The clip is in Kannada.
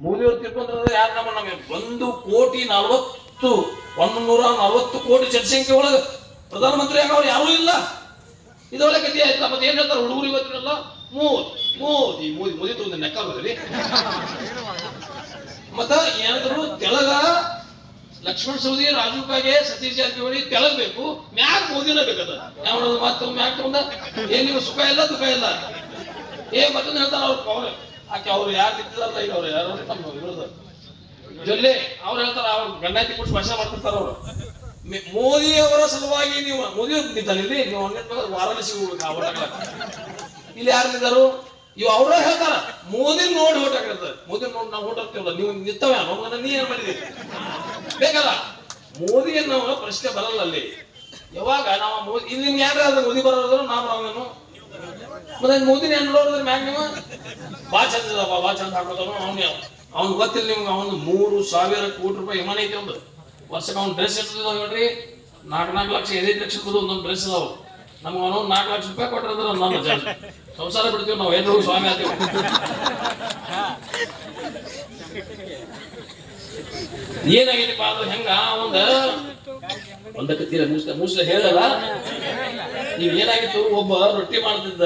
ಮೋದಿಯವ್ರು ತಿಳ್ಕೊಂಡ್ರೆ ಯಾರು ನಮ್ಮ ನಮಗೆ ಒಂದು ಕೋಟಿ ನಲವತ್ತು, ಒಂದು ನೂರ ನಲವತ್ತು ಕೋಟಿ ಜನಸಂಖ್ಯೆ ಒಳಗೆ ಪ್ರಧಾನಮಂತ್ರಿ ಆಗವ್ರು ಯಾರೂ ಇಲ್ಲ. ಇದೊಳ್ಳೆ ಕಥೆ ಆಯ್ತಲ್ಲ ಮತ್ತೆ ಏನ್ ಹೇಳ್ತಾರೆ ಹುಡುಗರು ಇವತ್ತಿನಲ್ಲ? ಮೋದಿ ಮೋದಿ ಮೋದಿ ಮೋದಿ ನೆಕ್ಕ ನೆಕ್ಕಲ್ರಿ ಮತ್ತ ಏನಾದ್ರು ತೆಲಗ, ಲಕ್ಷ್ಮಣ ಸೌದಿ ರಾಜೀವ್ ಕಾಗೆ, ಸತೀಶ್ ಜಾರಕಿಹೊಳಿ ತೆಲಗ್ ಬೇಕು ಮ್ಯಾಕ್ ಮೋದಿನ ಬೇಕದ? ಯಾವ ಮತ್ತೆ ಮ್ಯಾಕ್ ಏನ್ ನಿಮ್ಗೆ ಸುಖ ಇಲ್ಲ, ದುಃಖ ಇಲ್ಲ. ಏ, ಮತ್ತೊಂದು ಹೇಳ್ತಾರ ಅವ್ರು? ಆಕೆ ಅವ್ರು ಯಾರು ನಿಂತಿದಾರಲ್ಲ ಈಗ ಅವ್ರು ಯಾರು ತಮ್ಮ ವಿರೋಧ ಜೊಲ್ಲೆ ಅವ್ರು ಹೇಳ್ತಾರ, ಅವ್ರು ಗಂಡಾತಿ ಕೊಟ್ಟು ಭಾಷಣ ಮಾಡ್ತಿರ್ತಾರ ಅವ್ರು. ಮೋದಿ ಅವರ ಸಲುವಾಗಿ ನೀವು, ಮೋದಿ ನಿಂತಾನಿಲ್ಲಿ ನೀವು ಹಂಗೆ ವಾರಾಣಸಿ ಹೋಗ್ಬೇಕು ಹಾಕ್ಲಕ್ಕ. ಇಲ್ಲಿ ಯಾರು ನಿಂತಾರು ಇವ್ ಅವ್ರ ಹೇಳ್ತಾರ. ಮೋದಿ ನೋಡಿ ಓಟ್ ಹಾಕಿರ್ತಾರೆ ಮೋದಿ ನೋಡಿ ನಾವು ಓಟ್ ಹಾಕ್ತೀವಲ್ಲ, ನೀವು ನಿಂತವ ನಮ್ಮನ್ನ ನೀ ಏನ್ ಮಾಡಿದಿ? ಬೇಕಲ್ಲ? ಮೋದಿಯನ್ನು ನಾವು ಪ್ರಶ್ನೆ ಬರಲ್ಲ ಅಲ್ಲಿ. ಯಾವಾಗ ನಾವು ಮೋದಿ ಇಲ್ಲಿ ಯಾರು ಮೋದಿ ಬರೋದ್ರು ನಾವು ಮತ್ತೆ ಮೋದಿನ ಏನ್ ನೋಡಿದ್ರೆ ಮ್ಯಾಗ ನೀವು ಬಾ ಚಂದ ಬಾ ಚಂದ ಹಾಕೋತಾನು ಅವ್ನು ಅವ್ನು ಗೊತ್ತಿಲ್ಲ ನಿಮ್ಗೆ, ಅವನು ಮೂರು ಸಾವಿರ ಕೋಟಿ ರೂಪಾಯಿ ವಿಮಾನ ಐತಿ ಒಂದು ವರ್ಷಕ್ಕೆ ಅವ್ನು ಡ್ರೆಸ್ ಇರ್ತದ ನೋಡ್ರಿ ನಾಲ್ಕು ನಾಲ್ಕು ಲಕ್ಷ, ಐದೈದು ಲಕ್ಷ ಕೊಡು, ಒಂದೊಂದು ಡ್ರೆಸ್ ಅದಾವ. ನಮ್ಗೆ ಅವನು ನಾಲ್ಕು ಲಕ್ಷ ರೂಪಾಯಿ ಕೊಟ್ಟಿದ್ರೆ ನಮ್ಮ ಜನ ಸಂಸಾರ ಬಿಡ್ತೀವಿ ನಾವು ಎಲ್ಲರೂ ಸ್ವಾಮಿ ಆತೀವಿ. ಏನಾಗೈತಿಪ್ಪ ಅಂದ್ರೆ ಹೆಂಗ, ಒಂದ ಒಂದಕ್ಕೆ ತೀರ ಮುಸ್ಲ ಮುಸ್ಲ ಹೇಳಲ್ಲ. ನೀವ್ ಏನಾಗಿತ್ತು, ಒಬ್ಬ ರೊಟ್ಟಿ ಮಾಡ್ತಿದ್ದ